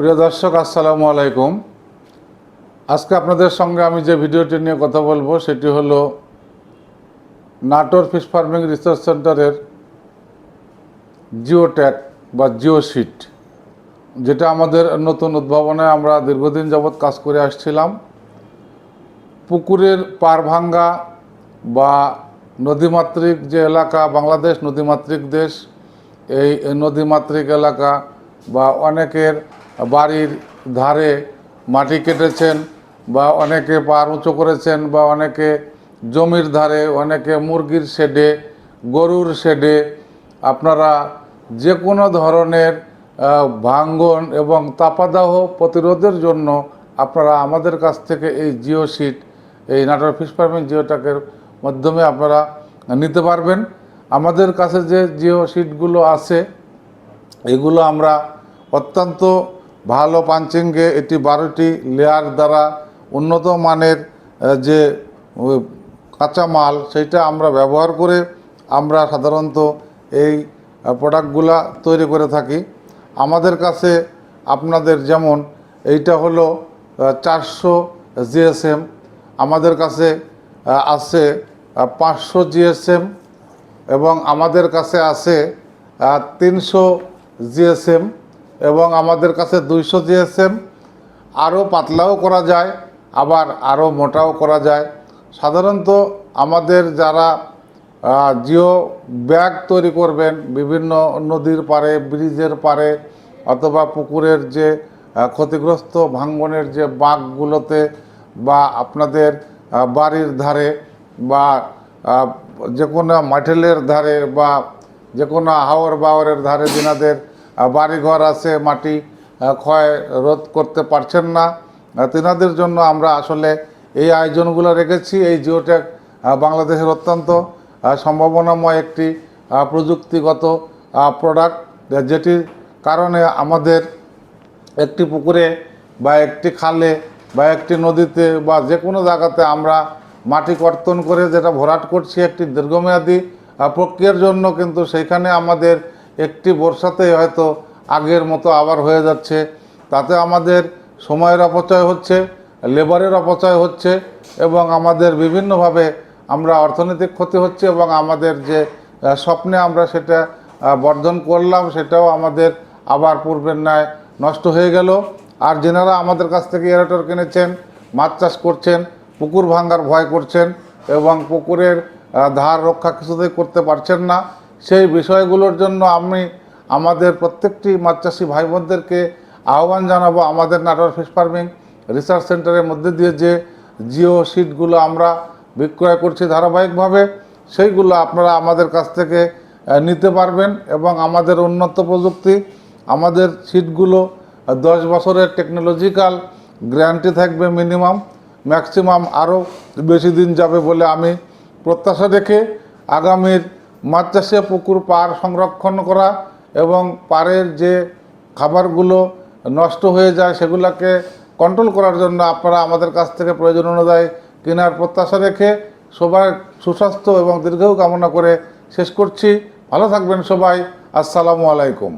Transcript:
প্রিয় দর্শক, আসসালামু আলাইকুম। আজকে আপনাদের সঙ্গে আমি যে ভিডিওটি নিয়ে কথা বলব, সেটি হলো নাটোর ফিশ ফার্মিং রিসার্চ সেন্টারের জিও ট্যাগ বা জিও শিট যেটা আমাদের নতুন উদ্ভাবনায় আমরা দীর্ঘদিন যাবৎ কাজ করে আসছিলাম। পুকুরের পার ভাঙ্গা বা নদীমাতৃক যে এলাকা, বাংলাদেশ নদীমাতৃক দেশ, এই নদীমাতৃক এলাকা বা অনেকের বাড়ির ধারে মাটি কেটেছেন বা অনেকে পার উঁচু করেছেন বা অনেকে জমির ধারে, অনেকে মুরগির শেডে, গরুর শেডে। আপনারা যে কোনো ধরনের ভাঙ্গন এবং তাপাদাহ প্রতিরোধের জন্য আপনারা আমাদের কাছ থেকে এই জিও শিট, এই নাটোর ফিশ ফার্মিং জিওটাকের মাধ্যমে আপনারা নিতে পারবেন। আমাদের কাছে যে জিও শিটগুলো আছে, এগুলো আমরা অত্যন্ত ভালো পাঞ্চিংয়ে এটি বারোটি লেয়ার দ্বারা উন্নত মানের যে কাঁচামাল সেটা আমরা ব্যবহার করে আমরা সাধারণত এই প্রোডাক্টগুলা তৈরি করে থাকি। আমাদের কাছে আপনাদের যেমন এইটা হলো চারশো জিএসএম। আমাদের কাছে আছে পাঁচশো জিএসএম এবং আমাদের কাছে আছে তিনশো জিএসএম। এবং আমাদের কাছে দুইশো জিএসএম, আরও পাতলাও করা যায়, আবার আরও মোটাও করা যায়। সাধারণত আমাদের যারা জিও ব্যাগ তৈরি করবেন, বিভিন্ন নদীর পাড়ে, ব্রিজের পাড়ে, অথবা পুকুরের যে ক্ষতিগ্রস্ত ভাঙ্গনের যে বাঁকগুলোতে বা আপনাদের বাড়ির ধারে বা যে কোনো মাঠেলের ধারে বা যে কোনো হাওর বাওয়ারের ধারে যিনাদের বাড়িঘর আছে, মাটি ক্ষয় রোধ করতে পারছেন না। তেনাদের জন্য আমরা আসলে এই আয়োজনগুলো রেখেছি। এই জিওটেক বাংলাদেশের অত্যন্ত সম্ভাবনাময় একটি প্রযুক্তিগত প্রোডাক্ট যেটির কারণে আমাদের একটি পুকুরে বা একটি খালে বা একটি নদীতে বা যে কোনো জায়গাতে আমরা মাটি কর্তন করে যেটা ভরাট করছি একটি দীর্ঘমেয়াদী প্রক্রিয়ার জন্য কিন্তু সেইখানে আমাদের একটি বর্ষাতে হয়তো আগের মতো আবার হয়ে যাচ্ছে। তাতে আমাদের সময়ের অপচয় হচ্ছে লেবারের অপচয় হচ্ছে এবং আমাদের বিভিন্নভাবে আমরা অর্থনৈতিক ক্ষতি হচ্ছে এবং আমাদের যে স্বপ্নে আমরা সেটা আহ, বর্জন করলাম সেটাও আমাদের আবার পূর্বের ন্যায় নষ্ট হয়ে গেল। আর যেনারা আমাদের কাছ থেকে এয়ারেটর কিনেছেন মাছ চাষ করছেন পুকুর ভাঙ্গার ভয় করছেন এবং পুকুরের ধার রক্ষা কিছুতেই করতে পারছেন না সেই বিষয়গুলোর জন্য আমি আমাদের প্রত্যেকটি মাছ চাষি ভাই বোনদেরকে আহ্বান জানাব আমাদের নাটোর ফিশ ফার্মিং রিসার্চ সেন্টারের মধ্যে দিয়ে যে জিও শিটগুলো আমরা বিক্রয় করছি ধারাবাহিকভাবে, সেইগুলো আপনারা আমাদের কাছ থেকে নিতে পারবেন এবং আমাদের উন্নত প্রযুক্তি, আমাদের সিটগুলো দশ বছরের টেকনোলজিক্যাল গ্যারান্টি থাকবে মিনিমাম ম্যাক্সিমাম আরও বেশি দিন যাবে বলে আমি প্রত্যাশা রেখে আগামীর মাছ চাষে পুকুর পার সংরক্ষণ করা এবং পাড়ের যে খাবারগুলো নষ্ট হয়ে যায় সেগুলোকে কন্ট্রোল করার জন্য আপনারা আমাদের কাছ থেকে প্রয়োজন অনুযায়ী কেনার প্রত্যাশা রেখে সবাই সুস্বাস্থ্য এবং দীর্ঘ কামনা করে শেষ করছি। ভালো থাকবেন সবাই। আসসালামু আলাইকুম।